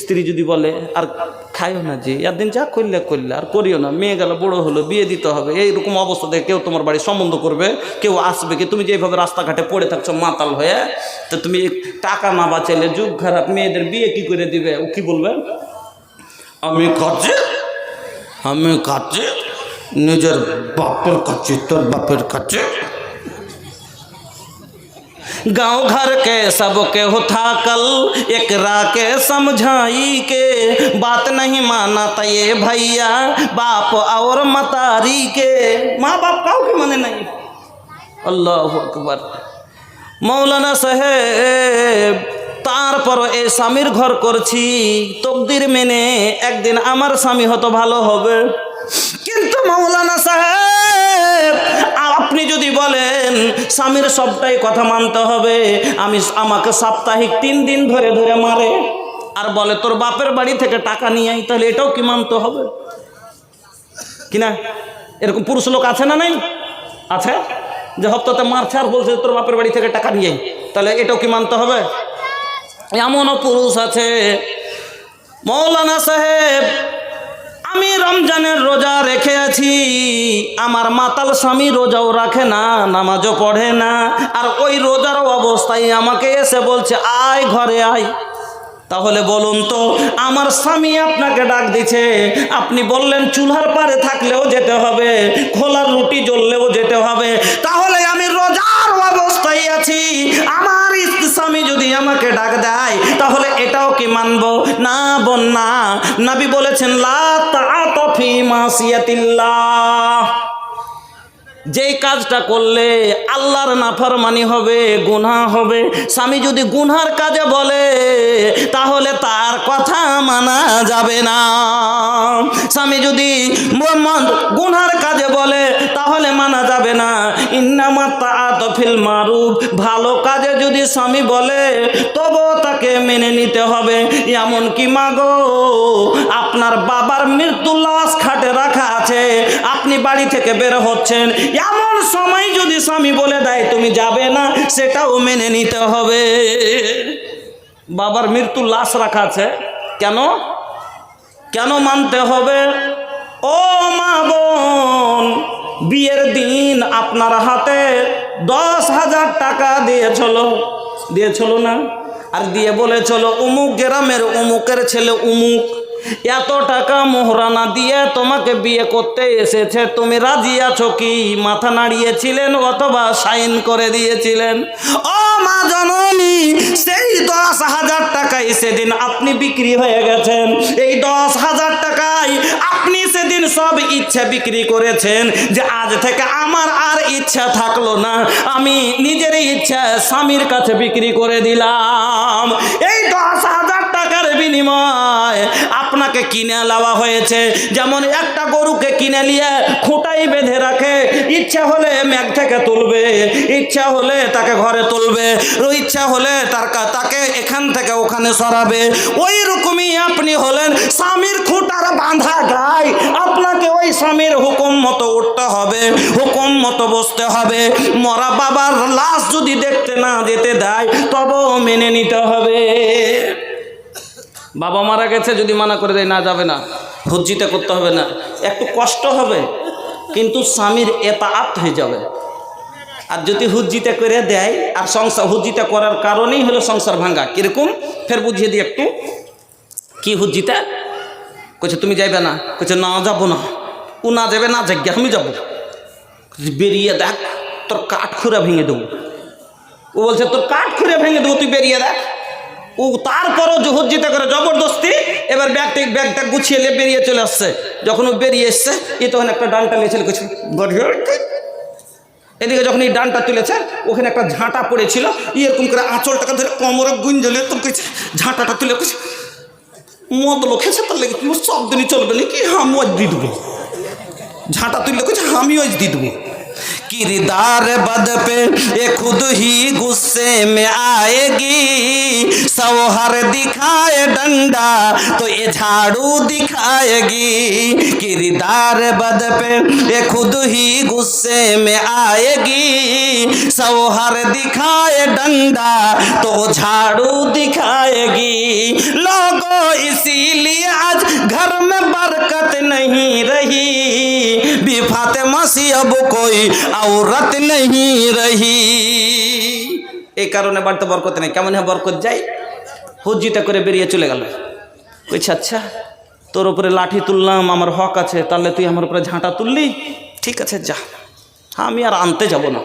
স্ত্রী যদি বলে, আর খাইও না যে একদিন যা করলে করলে, আর করিও না। মেয়ে গেল বড় হলো, বিয়ে দিতে হবে। এইরকম অবস্থা দেখে কেউ তোমার বাড়ি সম্বন্ধ করবে, কেউ আসবে কি? তুমি যেভাবে রাস্তাঘাটে পড়ে থাকছো মাতাল হয়ে, তো তুমি টাকা না বাঁচাইলে যুগ খারাপ, মেয়েদের বিয়ে কি করে দিবে? ও কি বলবে? আমি কাছে আমি কাছে নিজের বাপের কাছে তোর বাপের কাছে गांव घर के सबके होता कल एकरा के समझाई के बात नहीं माना था ये भैया बाप और मतारी के माँ बाप काउ के माने नहीं अल्लाह আকবার মৌলানা সাহেব তারপর এই স্বামীর ঘর করছি তকদির মেনে একদিন আমার স্বামী হতো ভালো হবে কিন্তু মৌলানা সাহেব আপনি যদি বলেন স্বামীর সবটাই কথা মানতে হবে। আমি আমাকে সাপ্তাহিক তিন দিন ধরে ধরে মারে। আর বলে, তোর বাপের বাড়ি থেকে টাকা নিয়ে আই তাহলে এটাও কি মানতে হবে? কিনা এরকম পুরুষ লোক আছে না নাই? আছে? যে হপ্তাতে মারছে আর বলছে তোর বাপের বাড়ি থেকে টাকা নিয়ে। তাহলে এটাও কি মানতে হবে? এমনও পুরুষ আছে। মৌলানা সাহেব আমি রমজানের রোজা রেখে আছি আমার মাতাল স্বামী রোজাও রাখে না, নামাজও পড়ে না। আর ওই রোজার অবস্থায় আমাকে এসে বলছে, আয় ঘরে আয়। তাহলে বলুন তো, আমার স্বামী আপনাকে ডাক দিছে। আপনি বললেন, চুলার পারে থাকলেও যেতে হবে, খোলার রুটি জ্বললেও যেতে হবে। তাহলে আমি রোজার অবস্থায় আছি। আমার স্বামী যদি আমাকে ডাক দেয়, তাহলে কি মানবো? না বোন না নবী বলেছেন যেই কাজটা করলে আল্লাহর নাফরমানি হবে, গুনাহ হবে। স্বামী যদি গুনহার কাজে বলে, তাহলে তার কথা মানা যাবে না। স্বামী যদি গুনহার কাজে বলে, তাহলে মানা যাবে না। ইন্নামা তাআতফিল মারুফ। ভালো কাজে যদি স্বামী বলে তবুও তাকে মেনে নিতে হবে। এমন কি মাগো, আপনার বাবার মৃত্যু লাশ খাটে রাখা আছে। আপনি বাড়ি থেকে বের হচ্ছেন। এমন সময় যদি স্বামী বলে দেয়, তুমি যাবে না, সেটাও মেনে নিতে হবে। বাবার মৃত্যু লাশ রাখা আছে। কেন? কেন মানতে হবে? ও মা বোন, বিয়ের দিন আপনার হাতে দশ হাজার টাকা দিয়েছিল। দিয়েছিল না? আর দিয়ে বলেছিল উমুক গ্রামের উমুকের ছেলে উমুক। এত টাকা মোহরানা দিয়ে তোমাকে বিয়ে করতে এসেছে। তুমি রাজি আছো কি? মাথা নাড়িয়েছিলেন অথবা সাইন করে দিয়েছিলেন? ও মা জননী, সেই দশ হাজার টাকায় সেদিন আপনি বিক্রি হয়ে গেছেন। এই দশ হাজার টাকায় আপনি সেদিন সব ইচ্ছা বিক্রি করেছেন যে আজ থেকে আমার আর ইচ্ছা থাকল না। আমি নিজের ইচ্ছা স্বামীর কাছে বিক্রি করে দিলাম। এই দশ হাজার টাকার বিনিময় আপনাকে কিনে লাওয়া হয়েছে। যেমন একটা গরুকে কিনে নিয়ে খুঁটাই বেঁধে রাখে। ইচ্ছা হলে ম্যাগ থেকে তুলবে, ইচ্ছা হলে তাকে ঘরে তুলবে ইচ্ছা হলে তার তাকে এখান থেকে ওখানে সরাবে। ওই রকমই আপনি হলেন স্বামীর খুঁটার বাঁধা ওই হুকুম মতো উঠতে হবে, হুকুম মতো বসতে হবে। মরা বাবার লাশ যদি দেখতে না যেতে দেয়, তবেও মেনে নিতে হবে। বাবা মারা গেছে যদি মানা করে দেয়, না যাবে না। হুজ্জিতে করতে হবে না। একটু কষ্ট হবে, কিন্তু স্বামীর এতাআত হয়ে যাবে। আর যদি হুজ্জিতে করে দেয়, আর সংসার হুজ্জিতে করার কারণেই হলো সংসার ভাঙ্গা কীরকম? ফের বুঝিয়ে দিই একটু। কি হুজ্জিতে কইছে, তুমি যাইবে না। কইছে, না, যাব না। ও না যাবে, না যাগ্যা আমি যাব। বেরিয়ে দেখ, তোর কাঠ খুঁড়ে ভেঙে দেবো। ও বলছে, তোর কাঠ খুঁড়ে ভেঙে দেবো, তুই বেরিয়ে দেখ। ও তারপরও জহুজ্জিতে করে জবরদস্তি এবার ব্যাগটা ব্যাগটা গুছিয়ে নিয়ে বেরিয়ে চলে আসছে। যখন ও বেরিয়ে এসছে, এ তখন একটা ডানটা নিয়েছিল কিছু এদিকে যখন এই ডানটা তুলেছে, ওখানে একটা ঝাঁটা পড়েছিল। এরকম করে আঁচলটাকে ধরে কোমরে গুঞ্জলে তো কিছু ঝাঁটাটা তুলে মদ লোক লোকেছে তার লেগে সব দিনই চলবে না কি হ্যাঁ মজ দিয়ে দেবো। ঝাঁটা তুললে কইছে আমিও দিয়ে দেবো। किरदार बद पे ये खुद ही गुस्से में आएगी। सौहर दिखाए डंडा तो ये झाड़ू दिखाएगी। किरदार बद पे ये खुद ही गुस्से में आएगी। सौहर दिखाए डंडा तो झाड़ू दिखाएगी। लोगो, इसीलिए आज घर में बरकत नहीं रही। भी फातिमा सी अब कोई আওরাত নেই রহি। এই কারণে বাড়িতে বরকত নেই। কেমন হ্যাঁ বরকত যাই হজ্জিটা করে বেরিয়ে চলে গেল। কইছে আচ্ছা তোর উপরে লাঠি তুললাম, আমার হক আছে, তাহলে তুই আমার উপরে ঝাঁটা তুললি? ঠিক আছে, যা। আমি আর আনতে যাব না।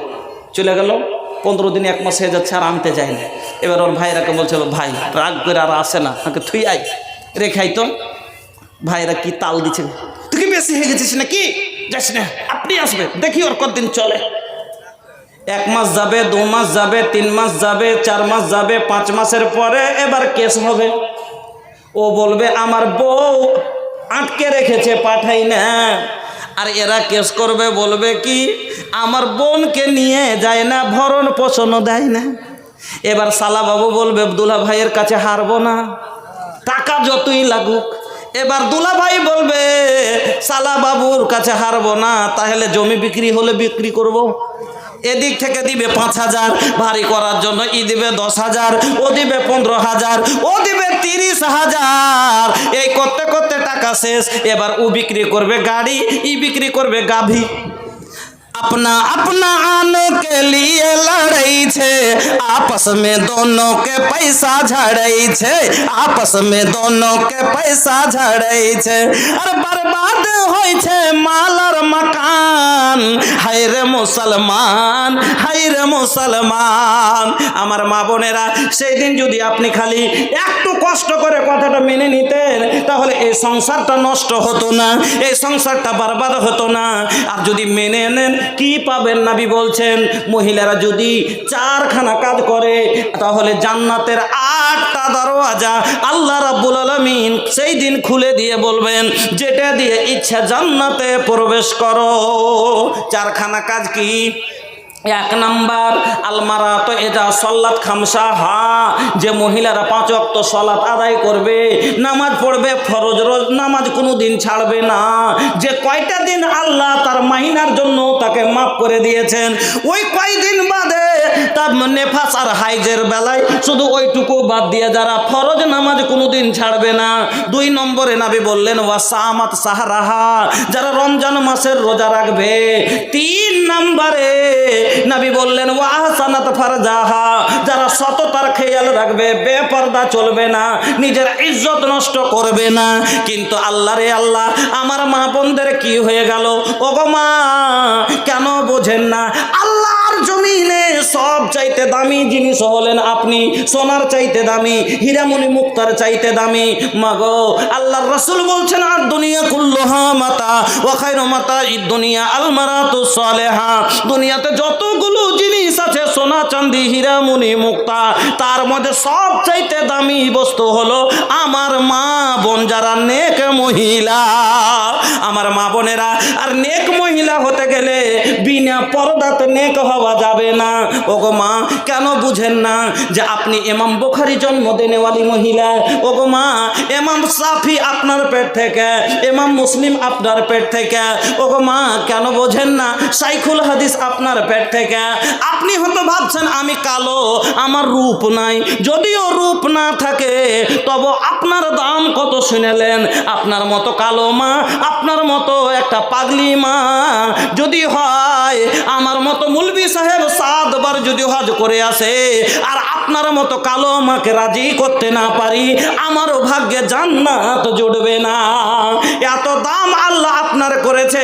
চলে গেল। পনেরো দিন, এক মাস হয়ে যাচ্ছে, আর আনতে যাই না এবার ওর ভাইরাকে বলছে, ভাই, রাগ করে আর আসে না, আমাকে থুই আই রেখাই তো। ভাইরা কি তাল দিচ্ছে, তুই কি বেশি হয়ে গেছিস নাকি? যাস না, আপনি আসবে দেখি ওর কতদিন চলে। এক মাস যাবে, দু মাস যাবে, তিন মাস যাবে, চার মাস যাবে, পাঁচ মাসের পরে এবার কেস হবে। ও বলবে, আমার বউ আটকে রেখেছে, পাঠাই না। আর এরা কেস করবে, বলবে কি, আমার বোনকে নিয়ে যায় না, ভরণ পোষণও দেয় না। এবার সালা বাবু বলবে দুলা ভাইয়ের কাছে হারবো না। টাকা যতই লাগুক এবার দুলা ভাই বলবে, সালা বাবুর কাছে হারবো না, তাহলে জমি বিক্রি হলে বিক্রি করব। এদিক থেকে দিবে পাঁচ হাজার, ভারী করার জন্য ই দিবে দশ হাজার, ও দিবে পনেরো হাজার, ও দিবে তিরিশ হাজার এই করতে করতে টাকা শেষ, এবার ও বিক্রি করবে গাড়ি, ই বিক্রি করবে গাভী अपना अपना आने के लिए लड़ई छे आपस में दोनों के पैसा झड़ई छे आपस में दोनों के पैसा झड़ई छे अरे बर्बाद होई छे माल और मकान हाय रे মুসলমান হাই রে মুসলমান আমার মা বোনেরা সেই দিন যদি আপনি খালি একটু কষ্ট করে কথাটা মেনে নিতেন তাহলে এই সংসারটা নষ্ট হতো না এই সংসারটা বারবার হতো না আর যদি মেনে নেন কি পাবেন নাবি বলছেন? মহিলারা যদি চারখানা কাজ করে, তাহলে জান্নাতের আটটা দরওয়াজা আল্লাহ রাব্বুল আলামিন সেই দিন খুলে দিয়ে বলবেন, যেটা দিয়ে ইচ্ছা জান্নাতে প্রবেশ করো। চারখানা কাজ কি? এক নাম্বার আলমারা তো এটা সল্লাত খামসা, হা, যে মহিলারা পাঁচ অক্ত সলাত আদায় করবে, নামাজ পড়বে, ফরজ রোজ, নামাজ কোনো দিন ছাড়বে না। যে কয়টা দিন আল্লাহ তার মাহিনার জন্য তাকে মাফ করে দিয়েছেন, ওই কয়দিন বাদে তার নেফাস আর হাইজের বেলায় শুধু ওইটুকু বাদ দিয়ে যারা ফরজ নামাজ কোনো দিন ছাড়বে না। দুই নম্বরে নাবি বললেন, ওয়া সামাত সাহারাহা যারা রমজান মাসের রোজা রাখবে। তিন নম্বরে নাবি বললেন ওয়াহসানাত ফারজাহা। যারা সততার খেয়াল রাখবে, বেপর্দা চলবে না, নিজের ইজ্জত নষ্ট করবে না। কিন্তু আল্লাহ রে আল্লাহ, আমার মা বোনদের কি হয়ে গেল? ওগো মা, কেন বোঝেন না? চাইতে দামি জিনিস হলেন আপনি, সোনার চাইতে দামি, হীরামণি মুক্তার চাইতে দামি। মাগো, আল্লাহর রাসূল বলছেন, আর দুনিয়া কুল্লুহা মাতা, ওয়া খায়রু মাতা ইদ দুনিয়া আল মারাতু সালেহা। দুনিয়াতে যতগুলো জিনিস আছে, সোনা, চাঁদি, হীরামণি, মুক্তা, তার মধ্যে সব চাইতে দামি বস্তু হলো আমার মা বোন যারা নেক মহিলা। আমার মা বোনেরা, আর নেক মহিলা হতে গেলে বিনা পর্দাতে নেক হওয়া যাবে না। ওগো মা, কেন বুঝেন না যে আপনি এমাম বোখারি জন্ম দেনেওয়ালি মহিলা? ওগো মা এমাম সাফি আপনার পেট থেকে এমাম মুসলিম আপনার পেট থেকে। ওগো মা, কেন বোঝেন না সাইখুল হাদিস আপনার পেট থেকে? আপনি হয়তো ভাবছেন, আমি কালো, আমার রূপ নাই। যদিও রূপ না থাকে, তবে আপনার দাম কত শুনেলেন? আপনার মতো কালো মা, আপনার মতো একটা পাগলি মা যদি হয়, আমার মতো মুলবি সাহেব সাতবার যদি হজ করে আসে, আর আপনার মতো কালো মাকে রাজি করতে না পারি আমারও ভাগ্যে জান্নাত জুড়বে না। এত দাম আল্লাহ আপনার করেছে,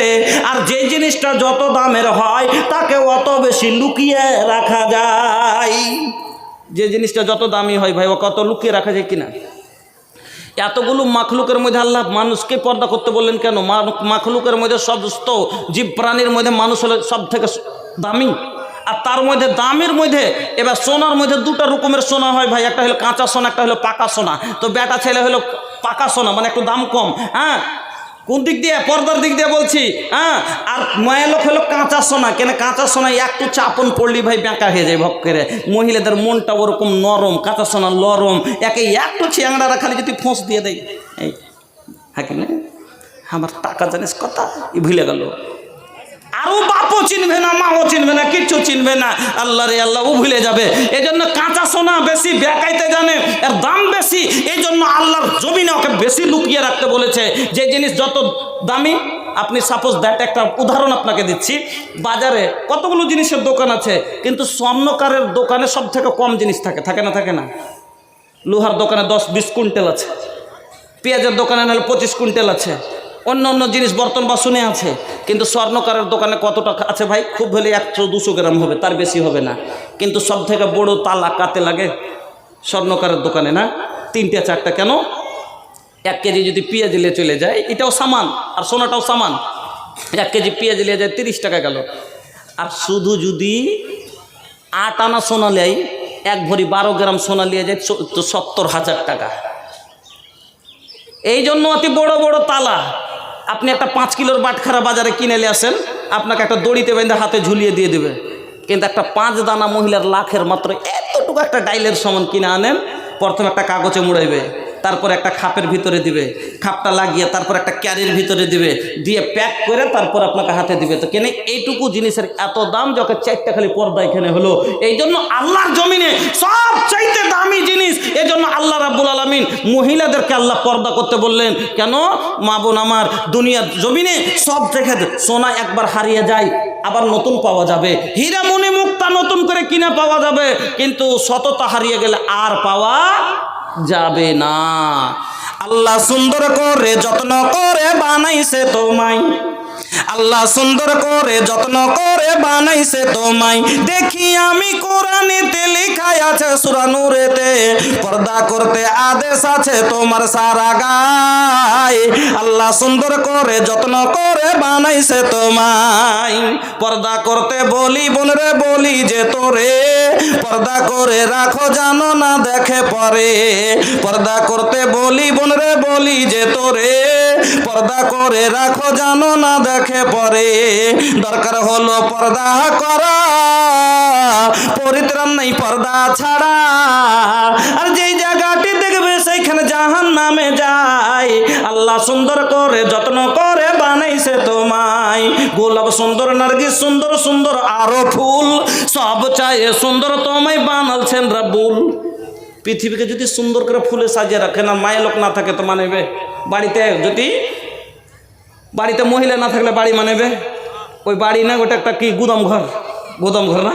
আর যে জিনিসটা যত দামের হয়, তাকে অত বেশি লুকিয়ে রাখা যায়। যে জিনিসটা যত দামি হয় ভাই, ও কত লুকিয়ে রাখা যায় কিনা? এতগুলো মাখলুকের মধ্যে আল্লাহ মানুষকে পর্দা করতে বললেন কেন? মাখলুকের মধ্যে সমস্ত জীব প্রাণীর মধ্যে মানুষ হলে সব থেকে দামি। আর তার মধ্যে দামের মধ্যে, এবার সোনার মধ্যে দুটো রকমের সোনা হয় ভাই। একটা হলো কাঁচা সোনা, একটা হলো পাকা সোনা। তো বেটা ছেলে হলো পাকা সোনা মানে একটু দাম কম হ্যাঁ? কোন দিক দিয়ে? পর্দার দিক দিয়ে বলছি হ্যাঁ? আর মায়া লোক হলো কাঁচা সোনা। কেন কাঁচা সোনা একটু চাপন পড়লি ভাই বেঁকা হয়ে যায় ভক্কেরে। মহিলাদের মনটা ওরকম নরম, কাঁচা সোনা নরম, একে একটু ছিয়াংড়া খালি যদি ফোঁস দিয়ে দেয়। এই হ্যাঁ আমার টাকা জানিস কথা? ভুলে গেল। আর আর বাপও চিনবে না, মাও চিনবে না কিচ্ছু চিনবে না। আল্লাহ রে, আল্লাহ, ও ভুলে যাবে। এই জন্য কাঁচা সোনা বেশি বেকাইতে জানে, এর দাম বেশি। এই জন্য আল্লাহর জমিনে ওকে বেশি লুকিয়ে রাখতে বলেছে। যে জিনিস যত দামি, আপনি সাপোজ দ্যাট একটা উদাহরণ আপনাকে দিচ্ছি। বাজারে কতগুলো জিনিসের দোকান আছে, কিন্তু স্বর্ণকারের দোকানে সব থেকে কম জিনিস থাকে থাকে না থাকে না? লোহার দোকানে দশ, বিশ কুইন্টাল আছে। পেঁয়াজের দোকানে নাহলে পঁচিশ কুইন্টাল আছে। অন্য অন্য জিনিস বর্তন বাসনে আছে, কিন্তু স্বর্ণকারের দোকানে কত টাকা আছে ভাই? খুব হলে একশো, দুশো গ্রাম হবে, তার বেশি হবে না। কিন্তু সব থেকে বড় তালা কাতে লাগে স্বর্ণকারের দোকানে, না? তিনটা, চারটা কেন? এক কেজি যদি পেঁয়াজ নিয়ে চলে যায়, এটাও সামান, আর সোনাটাও সামান। এক কেজি পেঁয়াজ নিয়ে যায় তিরিশ টাকা গেল। আর শুধু যদি আট আনা সোনা লেয় এক ভরি বারো গ্রাম সোনা নিয়ে যায় সত্তর হাজার টাকা। এই জন্য অতি বড় বড় তালা। আপনি একটা পাঁচ কিলোর বাটখারা বাজারে কিনে নিয়ে আসেন, আপনাকে একটা দড়িতে বেঁধে হাতে ঝুলিয়ে দিয়ে দেবে। কিন্তু একটা পাঁচ দানা মহিলার লাখের মাত্র এতটুকু একটা ডাইলের সমান কিনে আনেন, প্রথমে একটা কাগজে মুড়াইবে। তারপর একটা খাপের ভিতরে দিবে, খাপটা লাগিয়ে তারপর একটা ক্যারির ভিতরে দিবে, দিয়ে প্যাক করে তারপর আপনাকে হাতে দিবে। তো কেন, এইটুকু জিনিসের এত দাম যখন চারটা খালি পর্দা এখানে হলো। এই জন্য আল্লাহর জমিনে সব চাইতে দামি জিনিস এই জন্য আল্লাহ রাব্বুল আলমিন মহিলাদেরকে আল্লাহ পর্দা করতে বললেন, কেন? মা বোন আমার, দুনিয়ার জমিনে সব থেকে সোনা একবার হারিয়ে যায়, আবার নতুন পাওয়া যাবে। হীরা মণি মুক্তা নতুন করে কিনে পাওয়া যাবে, কিন্তু সততা হারিয়ে গেলে আর পাওয়া যাবে না। আল্লাহ সুন্দর করে যত্ন করে বানাইছে তোমায়। আল্লাহ সুন্দর করে যত্ন করে বানাইছে তোমায়। দেখি আমি কোরআনেতে লেখায় আছে সুরানুরেতে পর্দা করতে আদেশ আছে তোমার সারা গায়। আল্লাহ সুন্দর করে যত্ন করে বানাইছে তোমায়। পর্দা করতে বলি বোনরে বলি যে তোরে, পর্দা করে রাখো জানো না দেখে পরে। পর্দা করতে বলি বোনরে বলি যে তোরে পর্দা করে রাখো, জানো না দেখে পরে। দরকার হলো পর্দা করা। পরিত্রাণ নেই পর্দা ছাড়া। আর যেই জায়গাটি দেখবে, সেইখানে জাহান নামে যায়। আল্লাহ সুন্দর করে যত্ন করে বানাইছে তোমায়। গোলাপ সুন্দর, নার্গিস সুন্দর সুন্দর আরও ফুল। সব চায় সুন্দর তোমায় বানালছেন রাবুল পৃথিবীকে যদি সুন্দর করে ফুলে সাজিয়ে রাখে, না মায়ের লোক না থাকে, তো মানেবে বাড়িতে যদি বাড়িতে মহিলা না থাকলে বাড়ি মানেবে? ওই বাড়ি না, ওটা একটা কি গুদাম ঘর? গুদাম ঘর না?